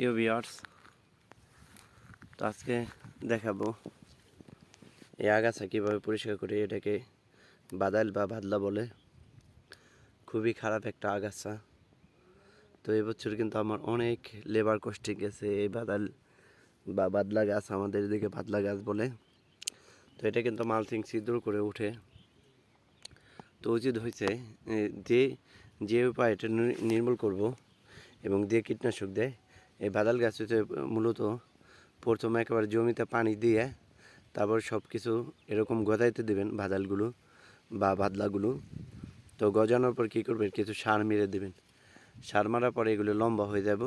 প্রিয় ভিউয়ার্স তো আজকে দেখাবো এই আগাছা কীভাবে পরিষ্কার করে এটাকে বাদাল বা বাদলা বলে। খুবই খারাপ একটা আগাছা। তো এবছর কিন্তু আমার অনেক লেবার কষ্টে গেছে এই বাদাল বা বাদলা গাছ, আমাদের এদিকে বাদলা গাছ বলে। তো এটা কিন্তু মালথিং সিঁদুর করে উঠে। তো উচিত হয়েছে যে যে উপায় এটা নির্মূল করব এবং দিয়ে কীটনাশক দেয় এই বাদাল গাছ হচ্ছে মূলত প্রথমে একেবারে জমিতে পানি দিয়ে তারপর সব কিছু এরকম গজাইতে দেবেন বাদালগুলো বা বাদলাগুলো। তো গজানোর পর কী করবেন? কিছু সার মেরে দেবেন। সার মারার পরে এগুলো লম্বা হয়ে যাব।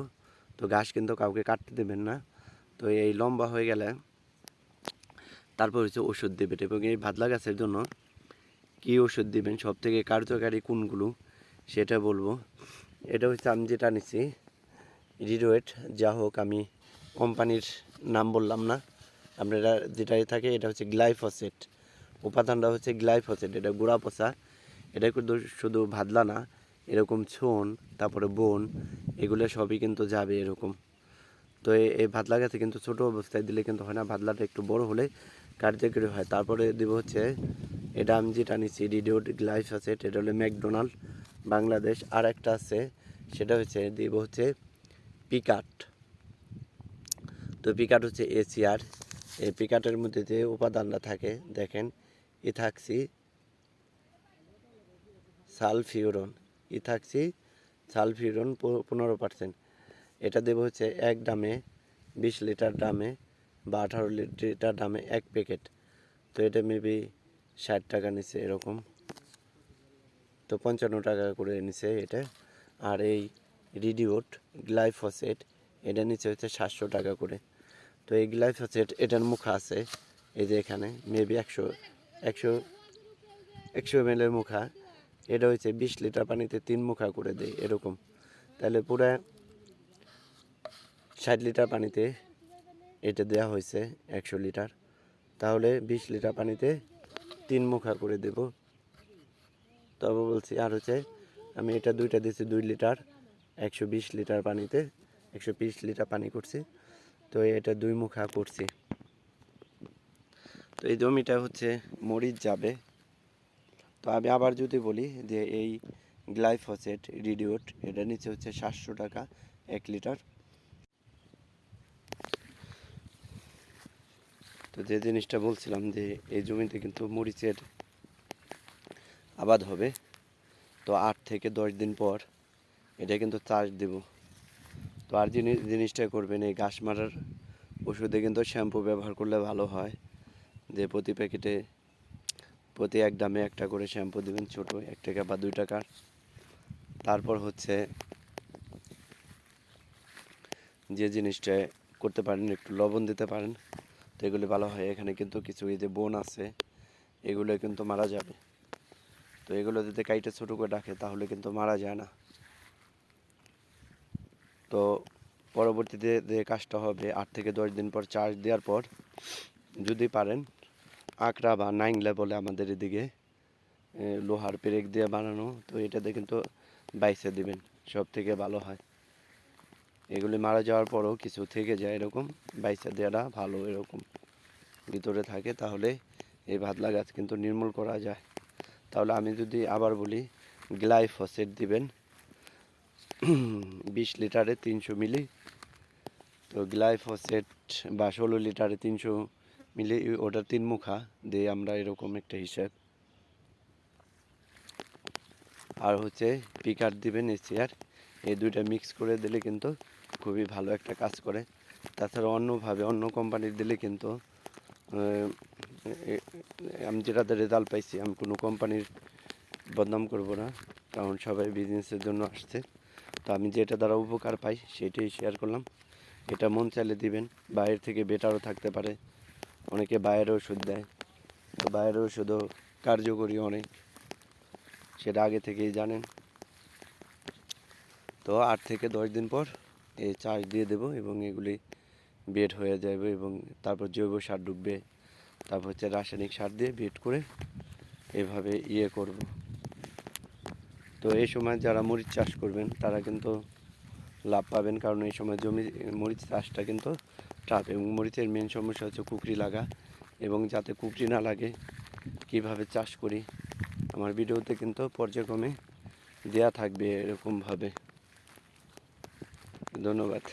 তো গাছ কিন্তু কাউকে কাটতে দেবেন না। তো এই লম্বা হয়ে গেলে তারপর হচ্ছে ওষুধ দেবেন এবং এই বাদলা গাছের জন্য কী ওষুধ দিবেন? সব থেকে কার্যকারী কোনগুলো সেটা বলব। এটা হচ্ছে আমি যেটা নিচ্ছি রিডোয়েট যা হোক, আমি কোম্পানির নাম বললাম না। আপনারা যেটাই থাকে, এটা হচ্ছে গ্লাইফোসেট উপাদানটা হচ্ছে গ্লাইফোসেট এটা গোড়া পচা। এটা কিন্তু শুধু ভাদলা না, এরকম ছন, তারপরে বন, এগুলো সবই কিন্তু যাবে এরকম। তো এই- ভাদলা গাছে কিন্তু ছোট অবস্থায় দিলে কিন্তু হয় না ভাদলাটা একটু বড় হলে কার্যকরী হয়। তারপরে দিব হচ্ছে, এটা আমি যেটা নিচ্ছি রিডিওড গ্লাইফোসেট এটা হলো ম্যাকডোনাল্ড, বাংলাদেশ। আর একটা আছে, সেটা হচ্ছে, দিব হচ্ছে পিকাট তো পিকাট হচ্ছে এসিআর এই পিকাটের মধ্যে যে উপাদানটা থাকে, দেখেন, ইথাক্সি সালফিউরন। ইথাক্সি সালফিউরন পনেরো পার্সেন্ট এটা দেবো হচ্ছে এক ডামে বিশ লিটার ডামে বা আঠারো লিটার ডামে এক প্যাকেট। তো এটা মেবি ষাট টাকা নিছে এরকম। তো পঞ্চান্ন টাকা করে নিছে এটা। আর এই রিডিওট গ্লাইফোসেট, এটা নিচে হচ্ছে সাতশো টাকা করে। তো এই গ্লাইফোসেট, এটার মুখা আছে, এই যে এখানে মেবি একশো একশো একশো এম এর মুখা। এটা হচ্ছে বিশ লিটার পানিতে তিন মুখা করে দেয়, এরকম। তাহলে পুরো ষাট লিটার পানিতে এটা দেওয়া হয়েছে একশো লিটার। তাহলে বিশ লিটার পানিতে তিন মুখা করে দেব। তবে বলছি আর হচ্ছে, আমি এটা দুইটা দিয়েছি দুই লিটার। একশো বিশ লিটার পানিতে, একশো বিশ লিটার পানি করছি। তো এটা দুই মুখা করছি। তো এই জমিটা হচ্ছে মরিচ যাবে। তো আমি আবার যদি বলি যে এই গ্লাইফোসেট রিডিওট এটা নিচে হচ্ছে সাতশো টাকা এক লিটার। তো যে জিনিসটা বলছিলাম যে এই জমিতে কিন্তু মরিচের আবাদ হবে। তো আট থেকে দশ দিন পর এটা কিন্তু চাষ দেব। তো আর জিনিস জিনিসটা করবেন, এই ঘাস মারার ওষুধে কিন্তু শ্যাম্পু ব্যবহার করলে ভালো হয়। যে প্রতি প্যাকেটে প্রতি এক দামে একটা করে শ্যাম্পু দেবেন ছোট, এক টাকা বা দুই টাকার তারপর হচ্ছে যে জিনিসটা করতে পারেন, একটু লবণ দিতে পারেন, তো এগুলি ভালো হয়। এখানে কিন্তু কিছু এই যে বোন আছে, এগুলো কিন্তু মারা যাবে। তো এগুলো যদি কাইটে ছোটো করে রাখে, তাহলে কিন্তু মারা যায় না। তো পরবর্তীতে যে কাজটা হবে, আট থেকে দশ দিন পর চার্জ দেওয়ার পর যদি পারেন, আকড়া বা নাইংলা বলে আমাদের এদিকে লোহার পেরেক দিয়ে বানানো, তো এটাতে কিন্তু বাইসে দিবেন, সব থেকে ভালো হয়। এগুলি মারা যাওয়ার পরও কিছু থেকে যায় এরকম, বাইসে দেওয়াটা ভালো এরকম। ভিতরে থাকে, তাহলে এই ভাদলা গাছ কিন্তু নির্মূল করা যায়। তাহলে আমি যদি আবার বলি, গ্লাইফোসেট দিবেন বিশ লিটারে তিনশো মিলি। তো গ্লাইফোসেট বা ষোলো লিটারে তিনশো মিলি, ওটা তিন মুখা দিয়ে আমরা এরকম একটা হিসাব। আর হচ্ছে পিকার দিবেন এসিআর এই দুইটা মিক্স করে দিলে কিন্তু খুবই ভালো একটা কাজ করে। তাছাড়া অন্যভাবে অন্য কোম্পানির দিলে কিন্তু আমি যেটাতে রেজাল্ট পাইছি, আমি কোনো কোম্পানির বদনাম করব না, কারণ সবাই বিজনেসের জন্য আসছে। তো আমি যেটা দ্বারা উপকার পাই সেটাই শেয়ার করলাম। এটা মন চাইলে দিবেন বাইরের থেকে বেটারও থাকতে পারে। অনেকে বাইরের ওষুধ দেয়, তো বাইরের ওষুধও কার্যকরী অনেক। সেটা আগে থেকেই জানেন। তো আট থেকে দশ দিন পর এই চাষ দিয়ে দেব এবং এগুলি বেড হয়ে যাবে এবং তারপর জৈব সার ডুববে তারপর হচ্ছে রাসায়নিক সার দিয়ে বেড করে এভাবে ইয়ে করব। তো এই সময় যারা মরিচ চাষ করবেন, তারা কিন্তু লাভ পাবেন কারণ এই সময় জমি, মরিচ চাষটা কিন্তু টাফ এবং মরিচের মেন সমস্যা হচ্ছে কুকরি লাগা এবং যাতে কুকরি না লাগে, কীভাবে চাষ করি, আমার ভিডিওতে কিন্তু পর্যায়ক্রমে দেয়া থাকবে এরকমভাবে। ধন্যবাদ।